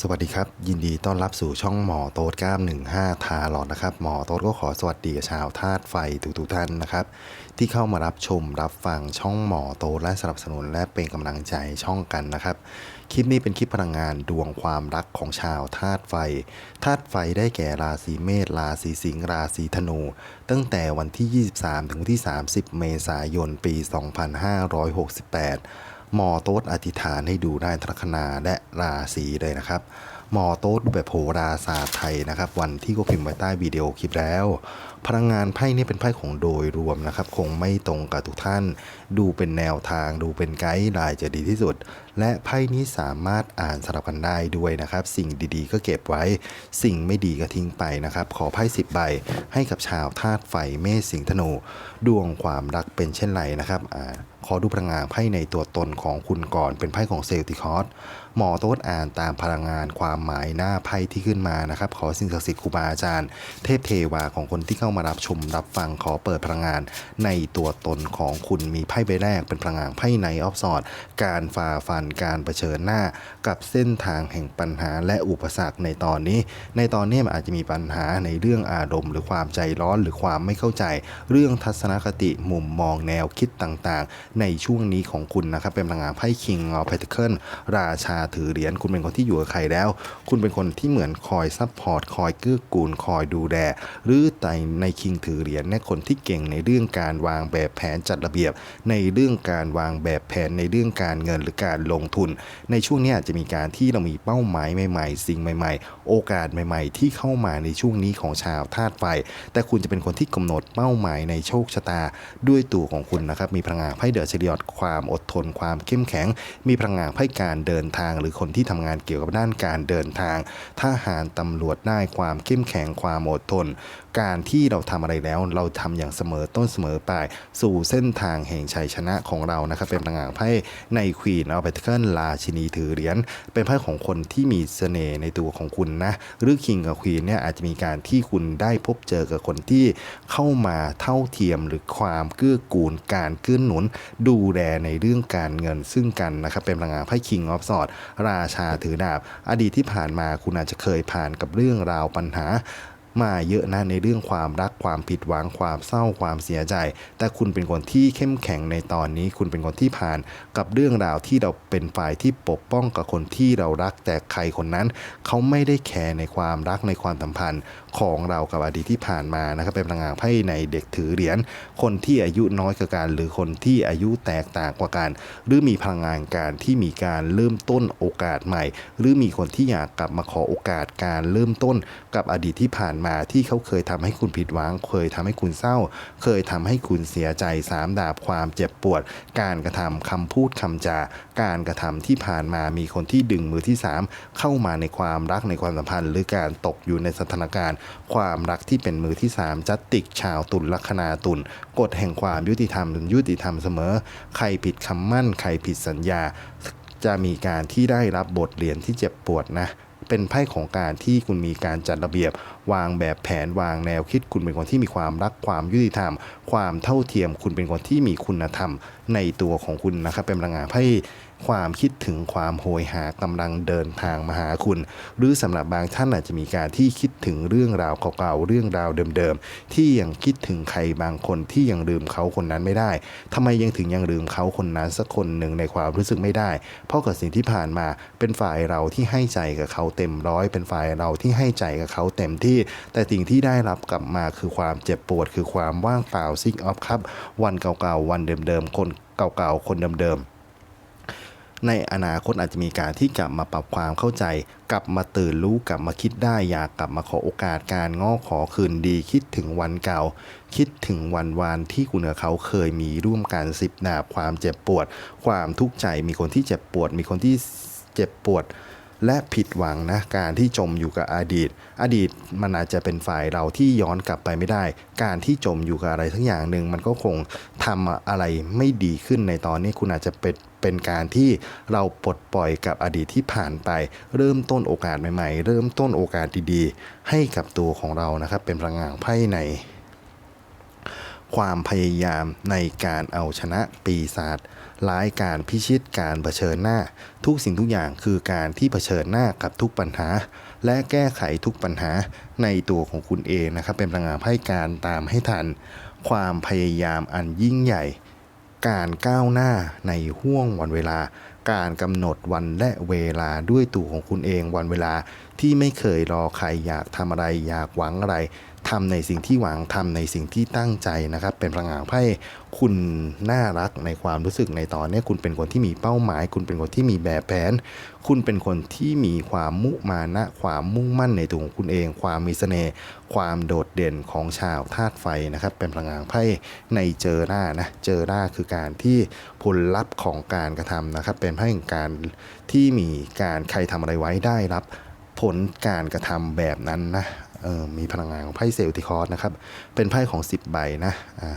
สวัสดีครับ ยินดีต้อนรับสู่ช่องหมอโต๊ดก้าม 15 ทาหลอดนะครับ หมอโต๊ดก็ขอสวัสดีกับชาวธาตุไฟทุกๆท่านนะครับ ที่เข้ามารับชมรับฟังช่องหมอโต๊ดและสนับสนุนและเป็นกำลังใจช่องกันนะครับ คลิปนี้เป็นคลิปพลังงานดวงความรักของชาวธาตุไฟธาตุไฟได้แก่ราศีเมษราศีสิงห์ราศีธนู ตั้งแต่วันที่ 23 ถึงวันที่ 30 เมษายนปี 2568 หมอโต๊ดอธิษฐานให้ดูได้ทัคนาและราศีเลยนะครับ หมอโต๊ดดูแบบโหราศาสตร์ไทยนะครับ วันที่ก็พิมพ์ไว้ใต้วิดีโอคลิปแล้ว พลังงานไพ่นี่เป็นไพ่ของโดยรวมนะครับ คงไม่ตรงกับทุกท่านดูเป็นแนวทางดูเป็นไกด์ไลน์จะดีที่สุด และไพ่นี้สามารถอ่านสลับกันได้ด้วยนะครับ สิ่งดีๆ ก็เก็บไว้ สิ่งไม่ดีก็ทิ้งไปนะครับ ขอไพ่สิบใบให้กับชาวธาตุไฟเมษสิงธนู ดวงความรักเป็นเช่นไรนะครับอ่าขอดูพลังงานไพ่ในตัวตนของคุณก่อนเป็นไพ่ของเซลติคอสหมอโต๊ดอ่านตามพลังงานความหมายหน้าไพ่ที่ขึ้นมานะครับ ขอสิ่งศักดิ์สิทธิ์ครูบาอาจารย์ เทพเทวาของคนที่เข้ามารับชมรับฟังขอเปิดพลังงานในตัวตนของคุณมีไพ่ใบแรกเป็นพลังงานไพ่ในออฟสอดการฝ่าฟันการเผชิญหน้ากับเส้นทางแห่งปัญหาและอุปสรรคในตอนนี้ ในตอนนี้มันอาจจะมีปัญหาในเรื่องอารมณ์ หรือความใจร้อนหรือความไม่เข้าใจ เรื่องทัศนคติมุมมองแนวคิดต่างๆ ในช่วงนี้ของคุณนะครับเป็นพลังงานไพ่คิงออฟเพนทเคิลราชาถือเหรียญคุณเป็นคนที่อยู่กับใครแล้ว คุณเป็นคนที่เหมือนคอยซัพพอร์ตคอยเกื้อกูลคอยดูแลหรือแต่ในคิงถือเหรียญเนี่ยคนที่เก่งในเรื่องการวางแบบแผนจัดระเบียบในเรื่องการวางแบบแผนในเรื่องการเงินหรือการลงทุน ในช่วงนี้อาจจะมีการที่เรามีเป้าหมายใหม่ ๆ สิ่งใหม่ ๆ โอกาสใหม่ ๆ ที่เข้ามาในช่วงนี้ของชาวธาตุไฟ แต่คุณจะเป็นคนที่กำหนดเป้าหมายในโชคชะตาด้วยตัวของคุณนะครับมีพลังงานไพ่เดอะเฉลียดความอดทนความเข้มแข็ง มีพลังงานไพ่การเดินทาง หรือคนที่ทำงานเกี่ยวกับด้านการเดินทางทหารตำรวจได้ความเข้มแข็งความอดทน การที่เราทำอะไรแล้ว เราทำอย่างเสมอต้นเสมอปลายสู่เส้นทางแห่งชัยชนะของเรานะครับเป็นพลังงานไพ่ในควีนเอาไปเทิลราชินีถือเหรียญเป็นไพ่ของคนที่มีเสน่ห์ในตัวของคุณนะหรือคิงกับควีนเนี่ยอาจจะมีการที่คุณได้พบเจอกับคนที่เข้ามาเท่าเทียมหรือความเกื้อกูลการเกื้อหนุน ดูแลในเรื่องการเงินซึ่งกันนะครับเป็นพลังงานไพ่คิงออฟสอดราชาถือดาบ อดีตที่ผ่านมาคุณอาจจะเคยผ่านกับเรื่องราวปัญหา มาเยอะนะในเรื่องความรักความผิดหวังความเศร้าความเสียใจ แต่คุณเป็นคนที่เข้มแข็งในตอนนี้ คุณเป็นคนที่ผ่านกับเรื่องราวที่เราเป็นฝ่ายที่ปกป้องกับคนที่เรารักแต่ใครคนนั้น เขาไม่ได้แคร์ในความรักในความสัมพันธ์ของเรากับอดีตที่ผ่านมานะครับเป็นพลังงานไพ่ในเด็กถือเหรียญคนที่อายุน้อยกว่ากัน หรือคนที่อายุแตกต่างกว่ากัน หรือมีพลังงานการที่มีการเริ่มต้นโอกาสใหม่ หรือมีคนที่อยากกลับมาขอโอกาสการเริ่มต้นกับอดีตที่ผ่านมาที่เขาเคยทำให้คุณผิดหวัง เคยทำให้คุณเศร้า เคยทำให้คุณเสียใจสามดาบความเจ็บปวด การกระทำคำพูดคำจาการกระทำที่ผ่านมามีคนที่ดึงมือที่สามเข้ามาในความรักในความสัมพันธ์ หรือการตกอยู่ในสถานการณ์ ความรักที่เป็นมือที่สามจัดติกชาวตุลลัคนาตุลกฎแห่งความยุติธรรมยุติธรรมเสมอ ใครผิดคำมั่น ใครผิดสัญญา จะมีการที่ได้รับบทเรียนที่เจ็บปวดนะเป็นไพ่ของการที่คุณมีการจัดระเบียบ วางแบบแผนวางแนวคิดคุณเป็นคนที่มีความรักความยุติธรรม ความเท่าเทียมคุณเป็นคนที่มีคุณธรรมในตัวของคุณนะครับ เป็นพลังงานไพ่ความคิดถึงความโหยหากำลังเดินทางมาหาคุณ หรือสำหรับบางท่านอาจจะมีการที่คิดถึงเรื่องราวเก่าๆเรื่องราวเดิมๆที่ยังคิดถึงใครบางคนที่ยังลืมเขาคนนั้นไม่ได้ทำไมยังถึงยังลืมเขาคนนั้นสักคนหนึ่งในความรู้สึกไม่ได้ เพราะกับสิ่งที่ผ่านมาเป็นฝ่ายเราที่ให้ใจกับเขาเต็มร้อยเป็นฝ่ายเราที่ให้ใจกับเขาเต็มที่แต่สิ่งที่ได้รับกลับมาคือความเจ็บปวด คือความว่างเปล่าซิกออฟครับ วันเก่าๆ วันเดิมๆ คนเก่าๆ คนเดิมๆในอนาคตอาจจะมีการที่กลับมาปรับความเข้าใจ กลับมาตื่นรู้กลับมาคิดได้อยากกลับมาขอโอกาสการง้อขอคืนดี คิดถึงวันเก่า คิดถึงวันวานที่คุณกับเขาเคยมีร่วมกันสิบดาบความเจ็บปวด ความทุกข์ใจมีคนที่เจ็บปวด มีคนที่เจ็บปวด และผิดหวังนะการที่จมอยู่กับอดีต อดีตมันอาจจะเป็นฝ่ายเราที่ย้อนกลับไปไม่ได้ การที่จมอยู่กับอะไรทั้งอย่างหนึ่งมันก็คงทำอะไรไม่ดีขึ้นในตอนนี้คุณอาจจะเป็นเป็นการที่เราปลดปล่อยกับอดีตที่ผ่านไป เริ่มต้นโอกาสใหม่ๆ เริ่มต้นโอกาสดีๆ ให้กับตัวของเรานะครับ เป็นพลังงานไพ่ในความพยายามในการเอาชนะปีศาจ ร้ายการพิชิตการเผชิญหน้า ทุกสิ่งทุกอย่างคือการที่เผชิญหน้ากับทุกปัญหา และแก้ไขทุกปัญหาในตัวของคุณเองนะครับ เป็นพลังงานให้การตามให้ทัน ความพยายามอันยิ่งใหญ่ การก้าวหน้าในห่วงวันเวลา การกำหนดวันและเวลาด้วยตัวของคุณเองวันเวลาที่ไม่เคยรอใครอยากทำอะไรอยากหวังอะไร ทำในสิ่งที่หวังทำในสิ่งที่ตั้งใจนะครับ เป็นพลังงานไพ่คุณน่ารักในความรู้สึกในตอนนี้คุณเป็นคนที่มีเป้าหมาย คุณเป็นคนที่มีแบบแผน คุณเป็นคนที่มีความมุมานะ ความมุ่งมั่นในตัวของคุณเอง ความมีเสน่ห์ความโดดเด่นของชาวธาตุไฟนะครับ เป็นพลังงานไพ่ในเจอหน้านะเจอหน้าคือการที่ผลลัพธ์ของการกระทำนะครับ เป็นไพ่แห่งการที่มีการใครทำอะไรไว้ได้รับผลการกระทำแบบนั้นนะ มีพลังงานของไพ่เซลติคอร์สนะครับ เป็นไพ่ของ 10 ใบนะอ่า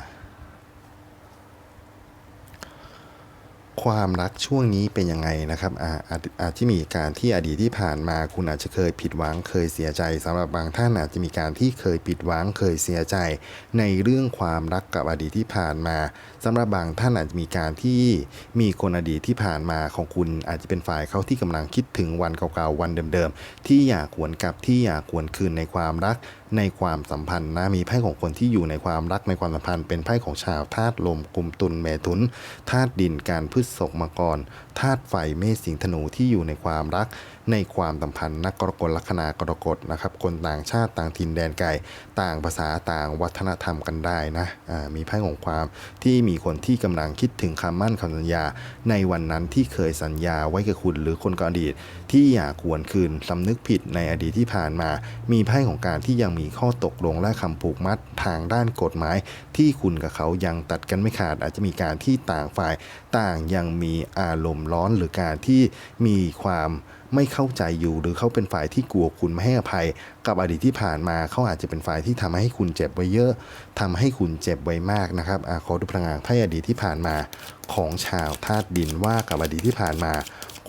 ความรักช่วงนี้เป็นยังไงนะครับอาอาจอาจที่มีการที่อดีตที่ผ่านมาคุณอาจจะเคยผิดหวังเคยเสียใจสำหรับบางท่านอาจจะมีการที่เคยผิดหวังเคยเสียใจ ในเรื่องความรักกับอดีตที่ผ่านมาสำหรับบางท่านอาจจะมีการที่มีคนอดีตที่ผ่านมาของคุณอาจจะเป็นฝ่ายเขาที่กำลังคิดถึงวันเก่าๆวันเดิมๆที่อยากหวนกลับที่อยากหวนคืนในความรัก ในความสัมพันธ์นะมีไพ่ของคนที่อยู่ในความรักในความสัมพันธ์ เป็นไพ่ของชาวธาตุลมกลุ่มตุลเมถุนธาตุดินการพฤษภมกรธาตุไฟเมษสิงธนูที่อยู่ในความรัก ในความสัมพันธ์นักกรกฎลัคนากรกฎนะครับ คนต่างชาติต่างถิ่นแดนไกลต่างภาษาต่างวัฒนธรรมกันได้นะมีไพ่ของความที่มีคนที่กำลังคิดถึงคำมั่นคำสัญญา ในวันนั้นที่เคยสัญญาไว้กับคุณหรือคนก่อนอดีต ที่อยากหวนคืนสำนึกผิดในอดีตที่ผ่านมา มีไพ่ของการที่ยังมีข้อตกลงและคำผูกมัดทางด้านกฎหมาย ที่คุณกับเขายังตัดกันไม่ขาด อาจจะมีการที่ต่างฝ่ายต่างยังมีอารมณ์ร้อนหรือการที่มีความไม่เข้าใจอยู่หรือเขาเป็นฝ่ายที่กลัวคุณไม่ให้อภัย กับอดีตที่ผ่านมาเขาอาจจะเป็นฝ่ายที่ทำให้คุณเจ็บไว้เยอะทำให้คุณเจ็บไว้มากนะครับอาขอดูพลังงานไพ่อดีตที่ผ่านมาของชาวธาตุดินว่ากับอดีตที่ผ่านมา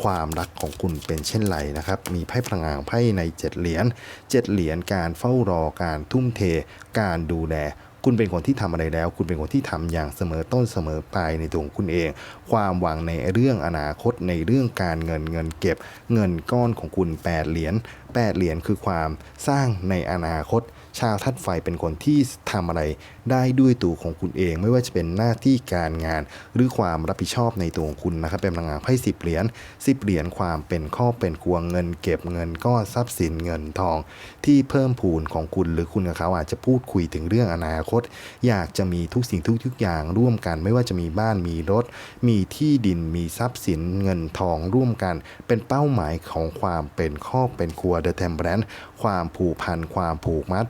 ความรักของคุณเป็นเช่นไรนะครับ มีไพ่พลังงานไพ่ในเจ็ดเหรียญเจ็ดเหรียญการเฝ้ารอการทุ่มเท การดูแล คุณเป็นคนที่ทำอะไรแล้ว คุณเป็นคนที่ทำอย่างเสมอต้นเสมอปลายในตัวของคุณเอง ความหวังในเรื่องอนาคตในเรื่องการเงินเงินเก็บ เงินก้อนของคุณ 8 เหรียญ8เหรียญคือความสร้างในอนาคต ชาวทัดไฟเป็นคนที่ทำอะไรได้ด้วยตัวของคุณเอง ไม่ว่าจะเป็นหน้าที่การงาน หรือความรับผิดชอบในตัวของคุณนะครับเป็นพลังงานไพ่สิบเหรียญสิบเหรียญความเป็นข้อเป็นครัวเงิน เก็บเงินก้อนทรัพย์สินเงินทอง ที่เพิ่มพูนของคุณหรือคุณกับเขาอาจจะพูดคุยถึงเรื่องอนาคต อยากจะมีทุกสิ่งทุกทุกอย่างร่วมกัน ไม่ว่าจะมีบ้านมีรถ มีที่ดินมีทรัพย์สินเงินทองร่วมกัน เป็นเป้าหมายของความเป็นครอบเป็นครัวเดอะเทมเ r รนความผูกพันความผูกมัด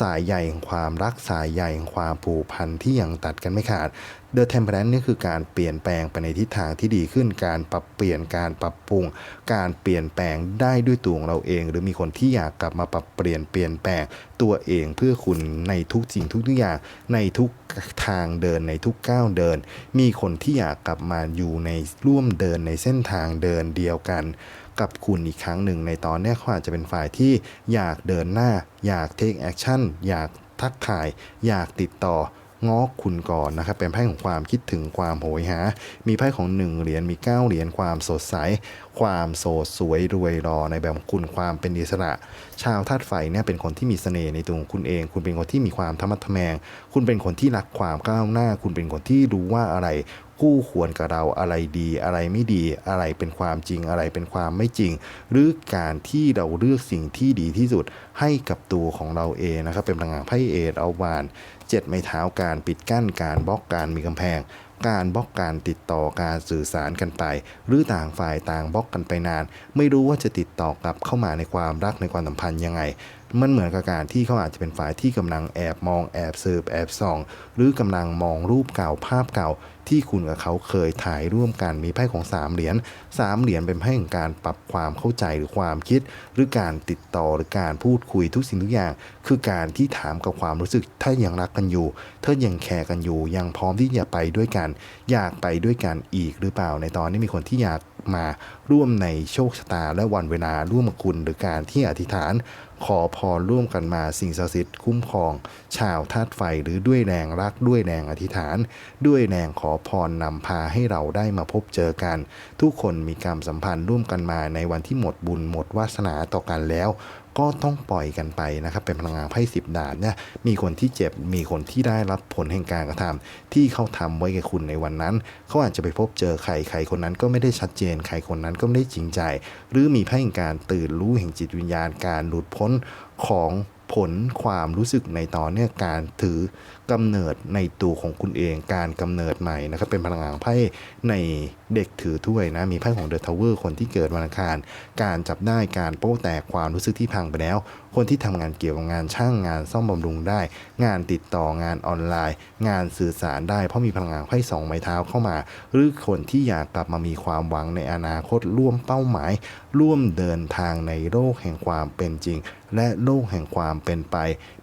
สายใยแห่งความรักสายใยแห่งความผูกพันที่ยังตัดกันไม่ขาดเดอะเทมเพลนนี่คือการเปลี่ยนแปลงไปในทิศทางที่ดีขึ้น การปรับเปลี่ยนการปรับปรุง การเปลี่ยนแปลงได้ด้วยตัวของเราเอง หรือมีคนที่อยากกลับมาปรับเปลี่ยนเปลี่ยนแปลงตัวเองเพื่อคุณในทุกสิ่งทุกอย่างในทุกทางเดินในทุกก้าวเดิน มีคนที่อยากกลับมาอยู่ในร่วมเดินในเส้นทางเดินเดียวกัน กับคุณอีกครั้งหนึ่ง ในตอนนี้เขาอาจจะเป็นฝ่ายที่อยากเดินหน้า อยาก take action อยากทักทาย อยากติดต่อง้อคุณก่อนนะครับ เป็นไพ่ของความคิดถึงความโหยหา มีไพ่ของ 1 เหรียญ มี 9 เหรียญ ความสดใส ความโสดสวยรวยรอในแบบของคุณความเป็นอิสระ ชาวธาตุไฟเนี่ยเป็นคนที่มีเสน่ห์ในตัวของคุณเอง คุณเป็นคนที่มีความธรรมะทแมง คุณเป็นคนที่รักความก้าวหน้า คุณเป็นคนที่รู้ว่าอะไรคู่ควรกับเราอะไรดี อะไรไม่ดี อะไรเป็นความจริงอะไรเป็นความไม่จริง หรือการที่เราเลือกสิ่งที่ดีที่สุดให้กับตัวของเราเองนะครับ เป็นพลังงานไพ่เอเอาวานเจ็ดไม้เท้าการปิดกั้นการบล็อกการมีกำแพงการบล็อกการติดต่อการสื่อสารกันไป หรือต่างฝ่ายต่างบล็อกกันไปนาน ไม่รู้ว่าจะติดต่อกลับเข้ามาในความรักในความสัมพันธ์ยังไง มันเหมือนกับการที่เขาอาจจะเป็นฝ่ายที่กำลังแอบมองแอบสืบแอบส่อง หรือกำลังมองรูปเก่าภาพเก่า ที่คุณกับเขาเคยถ่ายร่วมกันมีไพ่ของสามเหรียญสามเหรียญเป็นไพ่ของการปรับความเข้าใจหรือความคิด หรือการติดต่อหรือการพูดคุยทุกสิ่งทุกอย่าง คือการที่ถามกับความรู้สึกถ้ายังรักกันอยู่ถ้ายังแคร์กันอยู่ ยังพร้อมที่จะไปด้วยกัน อยากไปด้วยกันอีกหรือเปล่าในตอนนี้มีคนที่อยากมาร่วมในโชคชะตาและวันเวลาร่วมกับคุณหรือการที่อธิษฐาน ขอพรร่วมกันมาสิ่งศักดิ์สิทธิ์คุ้มครอง ชาวธาตุไฟหรือด้วยแรงรักด้วยแรงอธิษฐาน ด้วยแรงขอพรนำพาให้เราได้มาพบเจอกัน ทุกคนมีกรรมสัมพันธ์ร่วมกันมาในวันที่หมดบุญหมดวาสนาต่อกันแล้ว ก็ต้องปล่อยกันไปนะครับ เป็นพลังงานไพ่สิบดาบเนี่ยมีคนที่เจ็บมีคนที่ได้รับผลแห่งการกระทำที่เขาทำไว้กับคุณในวันนั้น เขาอาจจะไปพบเจอใครใครคนนั้นก็ไม่ได้ชัดเจนใครคนนั้นก็ไม่ได้จริงใจ หรือมีไพ่แห่งการตื่นรู้แห่งจิตวิญญาณการหลุดพ้นของผลความรู้สึกในตอนเนี้ยการถือกำเนิดในตัวของคุณเองการกำเนิดใหม่นะครับเป็นพลังงานไพ่ในเด็กถือถ้วยนะมีไพ่ของเดอะทาวเวอร์คนที่เกิดวันอังคาร การจับได้การโป้แตกความรู้สึกที่พังไปแล้ว คนที่ทำงานเกี่ยวกับงานช่างงานซ่อมบำรุงได้ งานติดต่องานออนไลน์ งานสื่อสารได้เพราะมีพลังงานไพ่สองไม้เท้าเข้ามา หรือคนที่อยากกลับมามีความหวังในอนาคตร่วมเป้าหมาย ร่วมเดินทางในโลกแห่งความเป็นจริง และโลกแห่งความเป็นไป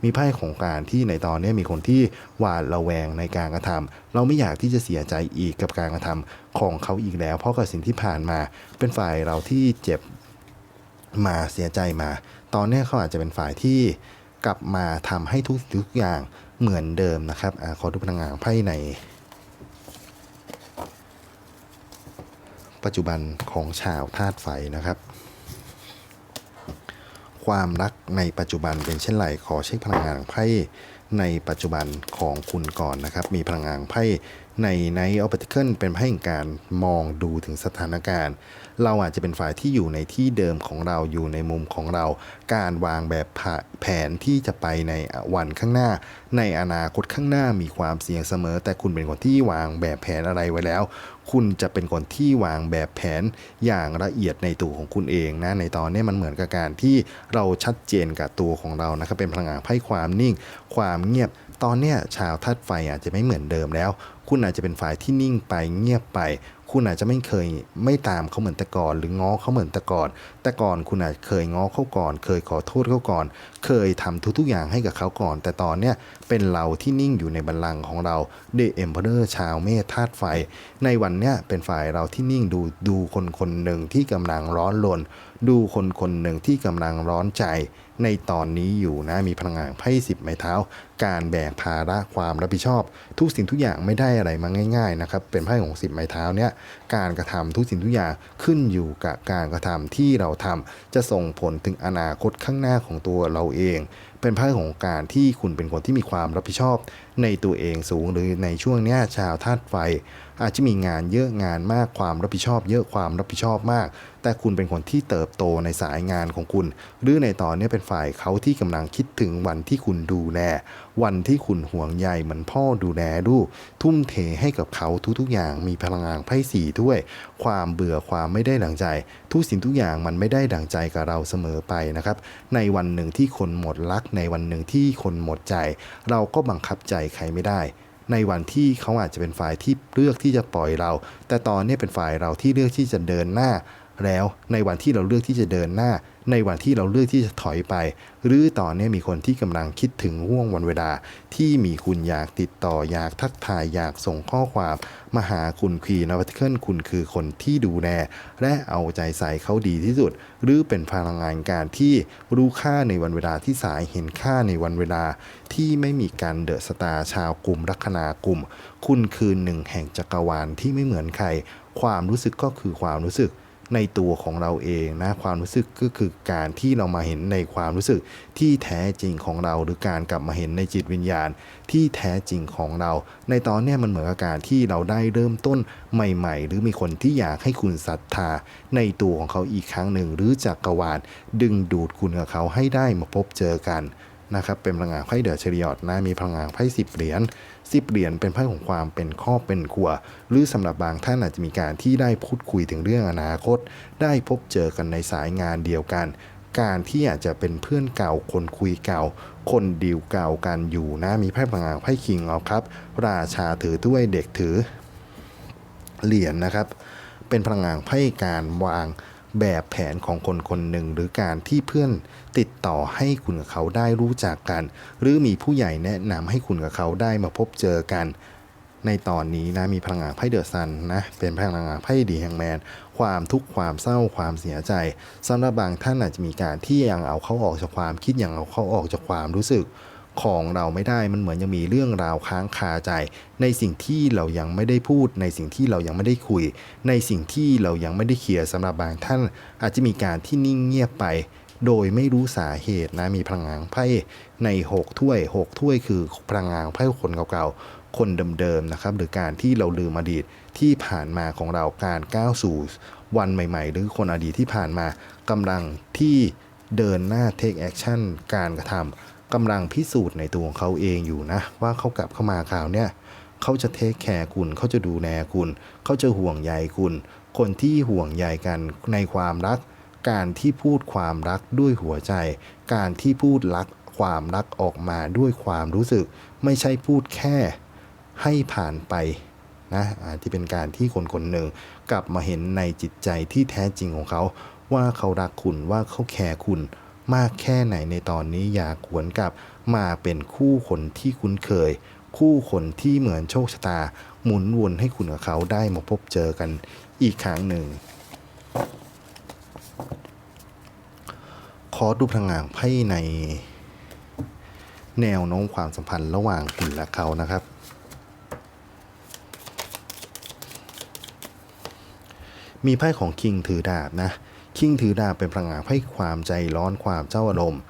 มีไพ่ของการที่ในตอนนี้มีคนที่หวาดระแวงในการกระทำเราไม่อยากที่จะเสียใจอีกกับการกระทำของเขาอีกแล้ว เพราะกับสิ่งที่ผ่านมาเป็นฝ่ายเราที่เจ็บมาเสียใจมา ตอนนี้เขาอาจจะเป็นฝ่ายที่กลับมาทำให้ทุกทุกอย่างเหมือนเดิมนะครับอขอดูพลังงานไพ่ใน ปัจจุบันของชาวธาตุไฟนะครับ ความรักในปัจจุบันเป็นเช่นไรขอเช็คพลังงานของไพ่ ในปัจจุบันของคุณก่อนนะครับ มีพลังงานไพ่ในในออปติเคิลเป็นไพ่แห่งการมองดูถึงสถานการณ์ เราอาจจะเป็นฝ่ายที่อยู่ในที่เดิมของเราอยู่ในมุมของเรา การวางแบบแผนที่จะไปในวันข้างหน้า ในอนาคตข้างหน้ามีความเสี่ยงเสมอ แต่คุณเป็นคนที่วางแบบแผนอะไรไว้แล้ว คุณจะเป็นคนที่วางแบบแผนอย่างละเอียดในตัวของคุณเองนะในตอนนี้มันเหมือนกับการที่เราชัดเจนกับตัวของเรานะครับเป็นพลังงานไพ่ความนิ่ง ความเงียบตอนเนี้ยชาวธาตุไฟอาจจะไม่เหมือนเดิมแล้ว คุณอาจจะเป็นฝ่ายที่นิ่งไปเงียบไป คุณอาจจะไม่เคยไม่ตามเขาเหมือนแต่ก่อน หรือง้อเขาเหมือนแต่ก่อน แต่ก่อนคุณอาจเคยง้อเขาก่อน เคยขอโทษเขาก่อน เคยทำทุกๆอย่างให้กับเขาก่อน แต่ตอนเนี้ยเป็นเราที่นิ่งอยู่ในบัลลังก์ของเราเดอะเอ็มเพอเรอร์ชาวเมธธาตุไฟ ในวันเนี้ยเป็นฝ่ายเราที่นิ่งดูดูคนคนหนึ่งที่กำลังร้อนรนดูคนคนหนึ่งที่กำลังร้อนใจ ในตอนนี้อยู่นะมีพลังงานไพ่สิบไม้เท้า การแบกภาระความรับผิดชอบ ทุกสิ่งทุกอย่างไม่ได้อะไรมาง่ายๆนะครับเป็นไพ่ของสิบไม้เท้าเนี่ยการกระทำทุกสิ่งทุกอย่างขึ้นอยู่กับการกระทำที่เราทำจะส่งผลถึงอนาคตข้างหน้าของตัวเราเอง เป็นภาคของการที่คุณเป็นคนที่มีความรับผิดชอบในตัวเองสูง หรือในช่วงนี้ชาวธาตุไฟ อาจจะมีงานเยอะงานมากความรับผิดชอบ เยอะความรับผิดชอบมาก แต่คุณเป็นคนที่เติบโตในสายงานของคุณ หรือในตอนนี้เป็นฝ่ายเขาที่กำลังคิดถึงวันที่คุณดูแลวันที่คุณห่วงใยเหมือนพ่อดูแลลูก ทุ่มเทให้กับเขาทุกๆ อย่างมีพลังงานไพ่สีด้วย ความเบื่อความไม่ได้ดังใจ ทุกสิ่งทุกอย่างมันไม่ได้ดังใจกับเราเสมอไปนะครับ ในวันหนึ่งที่คนหมดรัก ในวันหนึ่งที่คนหมดใจ เราก็บังคับใจใครไม่ได้ ในวันที่เขาอาจจะเป็นฝ่ายที่เลือกที่จะปล่อยเรา แต่ตอนนี้เป็นฝ่ายเราที่เลือกที่จะเดินหน้าแล้วในวันที่เราเลือกที่จะเดินหน้า ในวันที่เราเลือกที่จะถอยไป หรือตอนนี้มีคนที่กำลังคิดถึงห่วงวันเวลา ที่มีคุณอยากติดต่ออยากทักทายอยากส่งข้อความ มาหาคุณคีนวัตเคิลคุณคือคนที่ดูแลและเอาใจใส่เขาดีที่สุด หรือเป็นพลังงานการที่รู้ค่าในวันเวลาที่สายเห็นค่าในวันเวลา ที่ไม่มีการเดอะสตาร์ชาวกลุ่มลัคนากลุ่ม คุณคือหนึ่งแห่งจักรวาลที่ไม่เหมือนใคร ความรู้สึกก็คือความรู้สึก ในตัวของเราเองนะความรู้สึกก็คือการที่เรามาเห็นในความรู้สึกที่แท้จริงของเรา หรือการกลับมาเห็นในจิตวิญญาณที่แท้จริงของเรา ในตอนนี้มันเหมือนกับการที่เราได้เริ่มต้นใหม่ ๆ หรือมีคนที่อยากให้คุณศรัทธา ในตัวของเขาอีกครั้งหนึ่ง หรือจักรวาลดึงดูดคุณกับเขาให้ได้มาพบเจอกันนะครับเป็นพลังงานไพ่เดือดเฉลียดนะมีพลังงานไพ่สิบเหรียญ สิบเหรียญเป็นไพ่ของความเป็นครอบเป็นครัว หรือสำหรับบางท่านอาจจะมีการที่ได้พูดคุยถึงเรื่องอนาคต ได้พบเจอกันในสายงานเดียวกัน การที่อาจจะเป็นเพื่อนเก่าคนคุยเก่า คนดีลเก่ากันอยู่นะมีไพ่พลังงานไพ่คิงเอาครับ ราชาถือถ้วยเด็กถือเหรียญนะครับ เป็นพลังงานไพ่การวาง แบบแผนของคนคนหนึ่ง หรือการที่เพื่อนติดต่อให้คุณกับเขาได้รู้จักกัน หรือมีผู้ใหญ่แนะนำให้คุณกับเขาได้มาพบเจอกัน ในตอนนี้นะมีพลังงานไพ่เดอะซันนะเป็นพลังงานไพ่ดีแฮงแมนความทุกข์ความเศร้าความเสียใจสำหรับบางท่านอาจจะมีการที่ยังเอาเขาออกจากความคิดยังเอาเขาออกจากความรู้สึก ของเราไม่ได้ มันเหมือนยังมีเรื่องราวค้างคาใจ ในสิ่งที่เรายังไม่ได้พูด ในสิ่งที่เรายังไม่ได้คุย ในสิ่งที่เรายังไม่ได้เคลียร์สำหรับบางท่าน อาจจะมีการที่นิ่งเงียบไป โดยไม่รู้สาเหตุนะมีพลังงานไพ่ใน 6 ถ้วย 6 ถ้วยคือพลังงานไพ่คนเก่าๆคนเดิมๆนะครับหรือการที่เราลืมอดีตที่ผ่านมาของเราการก้าวสู่วันใหม่ ๆ หรือคนอดีตที่ผ่านมากำลังที่เดินหน้า take action การกระทำ กำลังพิสูจน์ในตัวของเขาเองอยู่นะ ว่าเขากลับเข้ามาคราวเนี้ยเขาจะเทคแคร์คุณเขาจะดูแลคุณ เขาจะห่วงใยคุณ คนที่ห่วงใยกันในความรัก การที่พูดความรักด้วยหัวใจ การที่พูดรักความรักออกมาด้วยความรู้สึก ไม่ใช่พูดแค่ให้ผ่านไปนะอาจจะเป็นการที่คนคนหนึ่งกลับมาเห็นในจิตใจที่แท้จริงของเขา ว่าเขารักคุณว่าเขาแคร์คุณ มากแค่ไหนในตอนนี้อยากหวนกลับมาเป็นคู่คนที่คุ้นเคย คู่คนที่เหมือนโชคชะตา หมุนวนให้คุณกับเขาได้มาพบเจอกันอีกครั้งหนึ่ง ขอดูพลังงานไพ่ใน แนวโน้มความสัมพันธ์ระหว่างคุณและเขานะครับมีไพ่ของคิงถือดาบนะ คิงถือดาบเป็นพลังงานไพ่ความใจร้อนความเจ้าอารมณ์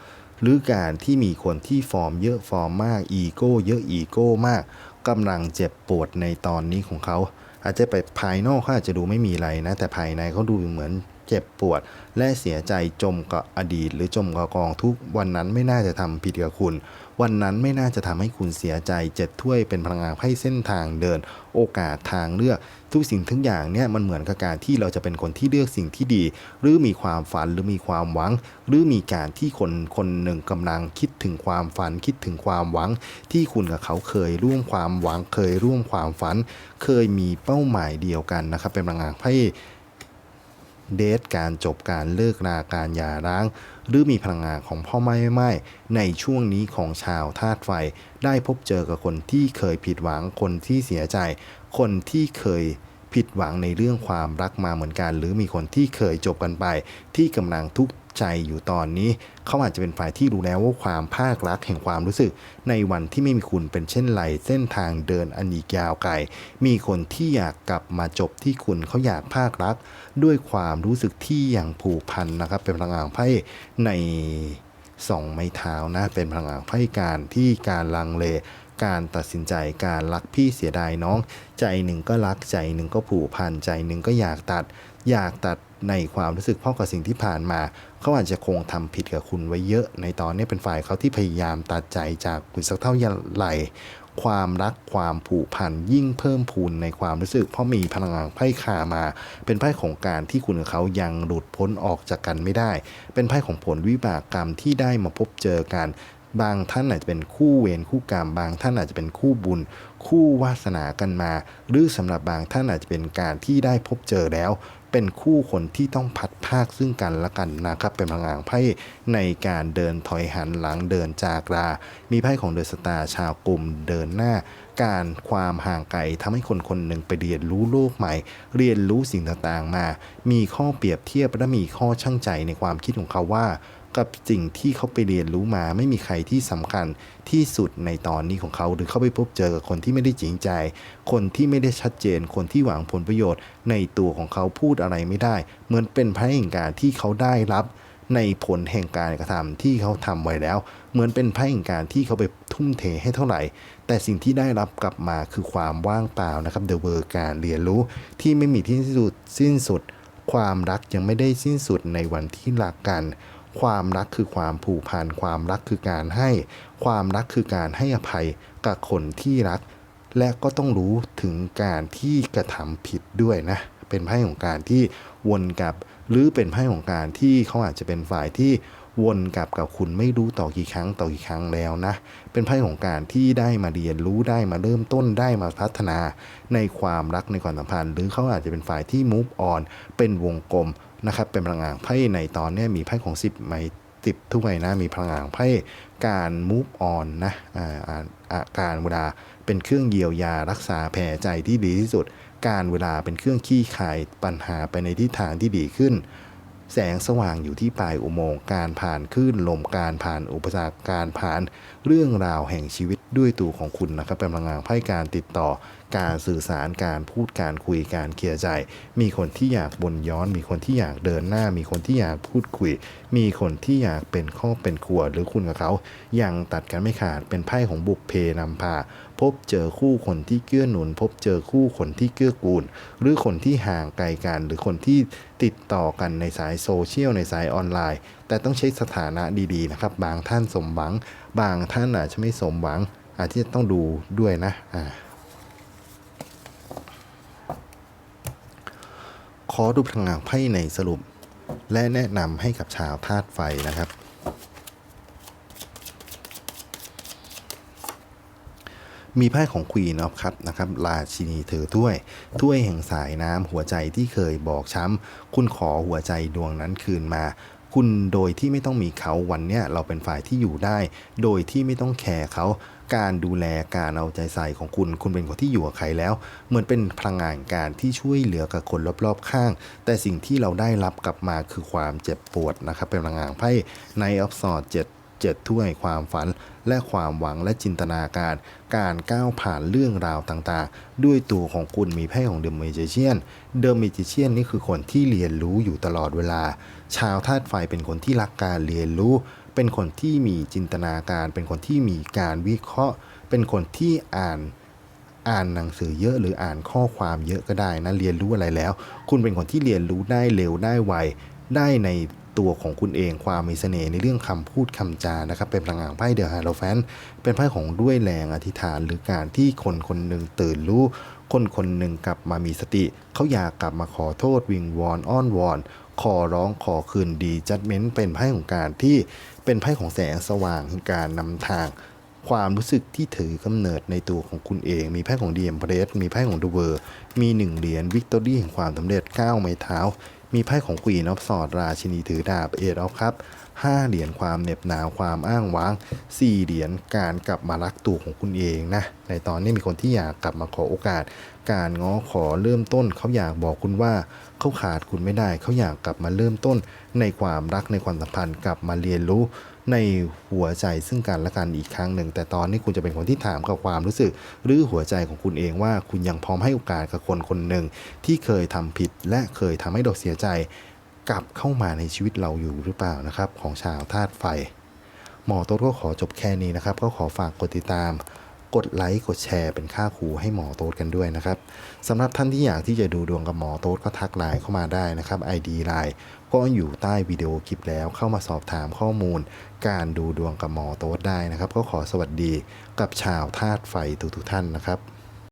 หรือการที่มีคนที่ฟอร์มเยอะฟอร์มมากอีโก้เยอะอีโก้มากกำลังเจ็บปวดในตอนนี้ของเขา อาจจะไปภายนอกเขาอาจจะดูไม่มีอะไรนะ แต่ภายในเขาดูเหมือนเจ็บปวด และเสียใจจมกับอดีต หรือจมกับกองทุกวันนั้นไม่น่าจะทำผิดกับคุณ วันนั้นไม่น่าจะทำให้คุณเสียใจเจ็ดถ้วยเป็นพลังงานให้เส้นทางเดิน โอกาสทางเลือก ทุกสิ่งทุกอย่างเนี่ยมันเหมือนกับการที่เราจะเป็นคนที่เลือกสิ่งที่ดี หรือมีความฝันหรือมีความหวัง หรือมีการที่คนคนหนึ่งกำลังคิดถึงความฝันคิดถึงความหวัง ที่คุณกับเขาเคยร่วมความหวังเคยร่วมความฝัน เคยมีเป้าหมายเดียวกันนะครับเป็นพลังงานไพ่เดทการจบการเลิกราการหย่าร้าง หรือมีพลังงานของพ่อไม่ไม่ในช่วงนี้ของชาวธาตุไฟ ได้พบเจอกับคนที่เคยผิดหวังคนที่เสียใจ คนที่เคย ผิดหวังในเรื่องความรักมาเหมือนกัน หรือมีคนที่เคยจบกันไป ที่กำลังทุกข์ใจอยู่ตอนนี้ เขาอาจจะเป็นฝ่ายที่รู้แล้วว่าความภาครักแห่งความรู้สึก ในวันที่ไม่มีคุณเป็นเช่นไรเส้นทางเดินอันอีกยาวไกลมีคนที่อยากกลับมาจบที่คุณเขาอยากภาครัก ด้วยความรู้สึกที่อย่างผูกพันนะครับ เป็นพลังงานไพ่ในสองไม้เท้านะเป็นพลังงานไพ่การที่การลังเล การตัดสินใจการรักพี่เสียดายน้อง ใจหนึ่งก็รักใจหนึ่งก็ผูกพันใจหนึ่งก็อยากตัด อยากตัดในความรู้สึกเพราะกับสิ่งที่ผ่านมา เขาอาจจะคงทำผิดกับคุณไว้เยอะ ในตอนนี้เป็นฝ่ายเขาที่พยายามตัดใจจากคุณสักเท่าไหร่ความรักความผูกพันยิ่งเพิ่มพูนในความรู้สึก เพราะมีพลังงานไพ่คามา เป็นไพ่ของการที่คุณกับเขายังหลุดพ้นออกจากกันไม่ได้ เป็นไพ่ของผลวิบากกรรมที่ได้มาพบเจอกัน บางท่านอาจจะเป็นคู่เวรคู่กรรม บางท่านอาจจะเป็นคู่บุญ คู่วาสนากันมา หรือสำหรับบางท่านอาจจะเป็นการที่ได้พบเจอแล้ว เป็นคู่คนที่ต้องพัดภาคซึ่งกันและกันนะครับเป็นพลังงานไพ่ในการเดินถอยหันหลังเดินจากลามีไพ่ของเดอะสตาร์ชาวกลุ่มเดินหน้า การความห่างไกลทำให้คนคนหนึ่งไปเรียนรู้โลกใหม่ เรียนรู้สิ่งต่างๆมา มีข้อเปรียบเทียบและมีข้อช่างใจในความคิดของเขาว่า กับสิ่งที่เขาไปเรียนรู้มา ไม่มีใครที่สำคัญที่สุดในตอนนี้ของเขา หรือเขาไปพบเจอกับคนที่ไม่ได้จริงใจ คนที่ไม่ได้ชัดเจน คนที่หวังผลประโยชน์ ในตัวของเขาพูดอะไรไม่ได้ เหมือนเป็นพระแห่งการที่เขาได้รับในผลแห่งการกระทำที่เขาทำไว้แล้ว เหมือนเป็นพระแห่งการที่เขาไปทุ่มเทให้เท่าไหร่ แต่สิ่งที่ได้รับกลับมาคือความว่างเปล่านะครับเดอะเวอร์การเรียนรู้ที่ไม่มีที่สุดสิ้นสุด ความรักยังไม่ได้สิ้นสุดในวันที่รักกัน ความรักคือความผูกพันความรักคือการให้ ความรักคือการให้อภัยกับคนที่รัก และก็ต้องรู้ถึงการที่กระทำผิดด้วยนะ เป็นไพ่ของการที่วนกับ หรือเป็นไพ่ของการที่เขาอาจจะเป็นฝ่ายที่ วนกลับกับคุณไม่รู้ต่อกี่ครั้งต่อกี่ครั้งแล้วนะ เป็นไพ่ของการที่ได้มาเรียนรู้ได้มาเริ่มต้นได้มาพัฒนาในความรักในความสัมพันธ์ หรือเขาอาจจะเป็นฝ่ายที่ move on เป็นวงกลมนะครับ เป็นพลังงานไพ่ในตอนนี้มีไพ่ของ 10 ไม้สิบถ้วยนะ มีพลังงานไพ่การ move on นะอาอ่าอ่าการเวลาเป็นเครื่องเยียวยารักษาแผลใจที่ดีที่สุด การเวลาเป็นเครื่องขี้คายปัญหาไปในทิศทางที่ดีขึ้น แสงสว่างอยู่ที่ปลายอุโมงค์การผ่านคลื่นลมการผ่านอุปสรรคการผ่านเรื่องราวแห่งชีวิตด้วยตัวของคุณนะครับเป็นพลังงานไพ่การติดต่อ การสื่อสารการพูดการคุยการเคลียร์ใจ มีคนที่อยากบนย้อน มีคนที่อยากเดินหน้า มีคนที่อยากพูดคุย มีคนที่อยากเป็นครอเป็นครัวหรือคุณกับเขายังตัดกันไม่ขาดเป็นไพ่ของบุกเพนำพา พบเจอคู่คนที่เกื้อหนุน พบเจอคู่คนที่เกื้อกูล หรือคนที่ห่างไกลกัน หรือคนที่ติดต่อกันในสายโซเชียลในสายออนไลน์ แต่ต้องใช้สถานะดีๆนะครับบางท่านสมหวัง บางท่านอาจจะไม่สมหวัง อาจจะต้องดูด้วยนะอ่า ขอดูพลังงานไพ่ในสรุป และแนะนำให้กับชาวธาตุไฟนะครับ มีไพ่ของควีนอ f ครับนะครับราชินีถือถ้วยถ้วยแห่งสายน้ำหัวใจที่เคยบอกช้ำ คุณขอหัวใจดวงนั้นคืนมาคุณโดยที่ไม่ต้องมีเขาวันเนี้ยเราเป็นฝ่ายที่อยู่ได้ โดยที่ไม่ต้องแคร์เขา การดูแลการเอาใจใส่ของคุณ คุณเป็นคนที่อยู่กับใครแล้ว เหมือนเป็นพลังงานการที่ช่วยเหลือกับคนรอบๆข้าง แต่สิ่งที่เราได้รับกลับมาคือความเจ็บปวดนะครับ เป็นพลังงานไพ่ในออฟสอดเจ็ดเจ็ดถ้วยความฝันและความหวังและจินตนาการ การก้าวผ่านเรื่องราวต่างๆ ด้วยตัวของคุณมีไพ่ของเดอะเมจิเชียนเดอะเมจิเชียนนี่คือคนที่เรียนรู้อยู่ตลอดเวลา ชาวธาตุไฟเป็นคนที่รักการเรียนรู้ เป็นคนที่มีจินตนาการ เป็นคนที่มีการวิเคราะห์ เป็นคนที่อ่านอ่านหนังสือเยอะหรืออ่านข้อความเยอะก็ได้นะเรียนรู้อะไรแล้ว คุณเป็นคนที่เรียนรู้ได้เร็วได้ไวได้ในตัวของคุณเองความมีเสน่ห์ในเรื่องคำพูดคำจานะครับ เป็นพลังงานไพ่เดอะฮาโลแฟนเป็นไพ่ของด้วยแรงอธิษฐาน หรือการที่คนคนหนึ่งตื่นรู้คนคนหนึ่งกลับมามีสติ เขาอยากกลับมาขอโทษวิงวอนอ้อนวอน ขอร้องขอคืนดีจัดเม้นเป็นไพ่ของการที่ เป็นไพ่ของแสงสว่างการนำทาง ความรู้สึกที่ถือกำเนิดในตัวของคุณเอง มีไพ่ของดีเอ็มเพรสมีไพ่ของดูเวอร์ มีหนึ่งเหรียญวิกตอรี่แห่งความสำเร็จ9ไม้เท้า มีไพ่ของควีนอฟสอดราชินีถือดาบเอดออฟครับ5เหรียญความเหน็บหนาวความอ้างว้าง4เหรียญการกลับมารักตัวของคุณเองนะในตอนนี้มีคนที่อยากกลับมาขอโอกาส การง้อขอเริ่มต้น เขาอยากบอกคุณว่าเขาขาดคุณไม่ได้ เขาอยากกลับมาเริ่มต้น ในความรักในความสัมพันธ์กลับมาเรียนรู้ในหัวใจซึ่งกันและกันอีกครั้งหนึ่ง แต่ตอนนี้คุณจะเป็นคนที่ถามกับความรู้สึก หรือหัวใจของคุณเองว่าคุณยังพร้อมให้โอกาสกับคนคนหนึ่งที่เคยทำผิดและเคยทำให้เราเสียใจ กลับเข้ามาในชีวิตเราอยู่หรือเปล่านะครับ ของชาวธาตุไฟ หมอโต๊ดก็ขอจบแค่นี้นะครับ ก็ขอฝากกดติดตาม กดไลค์กดแชร์เป็นค่าครูให้หมอโต๊ดกันด้วยนะครับสำหรับท่านที่อยากที่จะดูดวงกับหมอโต๊ดก็ทักไลน์เข้ามาได้นะครับ ID ไลน์ก็อยู่ใต้วิดีโอคลิปแล้วเข้ามาสอบถามข้อมูล การดูดวงกับหมอโต๊ดได้นะครับ ก็ขอสวัสดีกับชาวธาตุไฟทุกๆท่านนะครับ